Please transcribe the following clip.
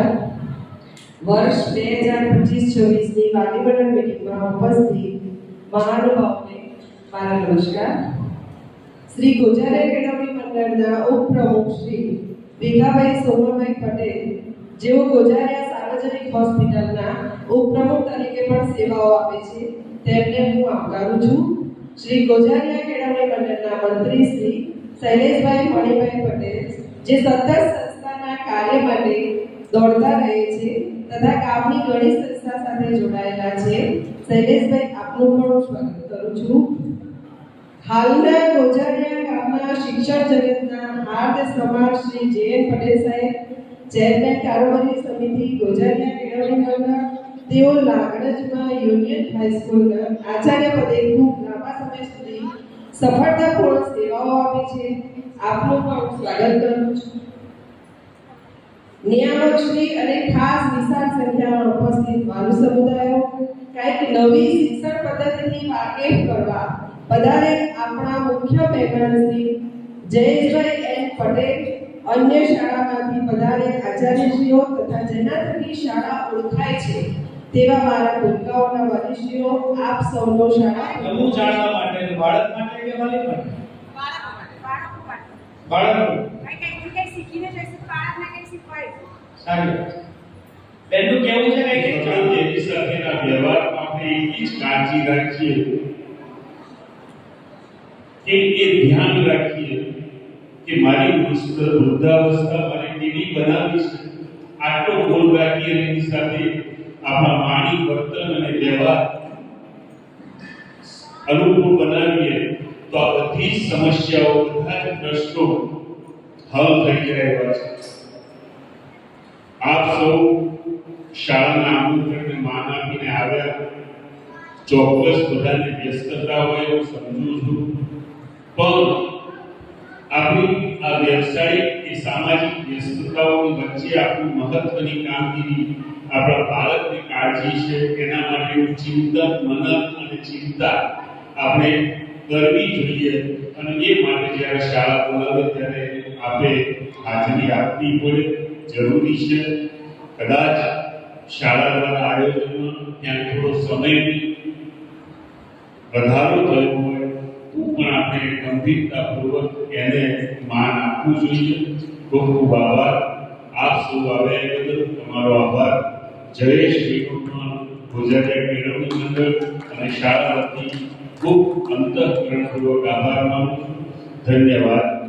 Metre વર્ષ બે હજાર પચીસ છવ્વીસની વાલીવડન મિટિંગમાં ઉપસ્થિત મહાનુભાવને મારા નમસ્કાર. શ્રી ગુજરાત એકેડમી મંડળના ઉપપ્રમુખ શ્રી ભીખાભાઈ સોમાભાઈ પટેલ, જેઓ ગોજારિયા સાર્વજનિક હોસ્પિટલના ઉપપ્રમુખ તરીકે પણ સેવાઓ આપે છે, તેમને હું આવકારું છું. શ્રી ગોજારિયા એકેડમી મંડળના મંત્રી શ્રી શૈલેષભાઈ મણિભાઈ પટેલ, જે સતત સંસ્થાના કાર્ય માટે દોડતા રહે છે તથા કામની ઘણી સંસ્થા સાથે જોડાયેલા છે. શૈલેષભાઈ, આપનું પણ સ્વાગત કરું છું. હાલના ગોજારિયા ગામના શિક્ષણ જગતના હાર્દ સમાજ શ્રી જે પટેલ સાહેબ, ચેરમેન કારોબારી સમિતિ ગોજારિયા કેળવણી ગામના તેઓ લાગણજમાં યુનિયન હાઈસ્કૂલના આચાર્ય પદે ખૂબ લાંબા સમય સુધી સફળતાપૂર્ણ સેવાઓ આપી છે. આપનું પણ સ્વાગત કરું છું. નિયામક શ્રી અને ખાસ વિશાળ સંખ્યામાં ઉપસ્થિત માનવ સમુદાયો કંઈક નવી શિક્ષણ પદ્ધતિથી વાકેફ કરવા પધારે આપણા મુખ્ય મહેમાન શ્રી જયેશભાઈ એન પટેલ અન્ય શાળામાંથી પધારે આચાર્યશ્રીઓ તથા જેના થકી શાળા ઓળખાય છે. તેવા મારા ભૂલકાઓના વાલીશ્રીઓ આપ સૌનો શાળા નવું જાણવા માટે બાળક માટે કે વાલી માટે. બાળકો માટે. બાળકો માટે. શીખવાડીશું સારી વાત. બેનનું કેવું છે કઈ કઈ આપણે તેની સાથેના વ્યવહારમાં આપણે એટલી જ કાળજી રાખીએ કે એ ધ્યાન રાખીએ કે મારી વૃદ્ધ વૃદ્ધાવસ્થા મારે કેવી બનાવી છે આટલો ગોલ રાખીએ અને એની સાથે આપણા વાણી વર્તન અને વ્યવહાર અનુકૂળ બનાવીએ તો આ બધી જ સમસ્યાઓ બધા જ પ્રશ્નો હલ થઈ જાય એવા છે આપ સૌ શાળાના આમંત્રણને માન આપીને આવ્યા. ચોક્કસ બધાને વ્યસ્તતા હોય એવું સમજુ છું. પણ આપણી આ વ્યવસાયિક કે સામાજિક વ્યસ્તતાઓની વચ્ચે આપણી મહત્વની કામગીરી આપણા બાળકની કાળજી છે, એના માટેનું ચિંતન, મનન અને ચિંતા આપણે કરવી જોઈએ અને એ માટે જ્યારે શાળા બોલાવે ત્યારે આપણે હાજરી આપવી પડે. જરૂરી છે. કદાચ શાળા દ્વારા આયોજનમાં ત્યાં થોડો સમય વધારો થયો હોય, તો પણ આપણે ગંભીરતાપૂર્વક એને માન આપવું જોઈએ. ખૂબ ખૂબ આભાર. આપ સૌ આવ્યા બદલ તમારો આભાર. જયેશ વિક્રમમાં ગુજરાતી કેળવણી મંડળ અને શાળા વતી ખૂબ અંતઃકરણપૂર્વક આભાર માનું ધન્યવાદ.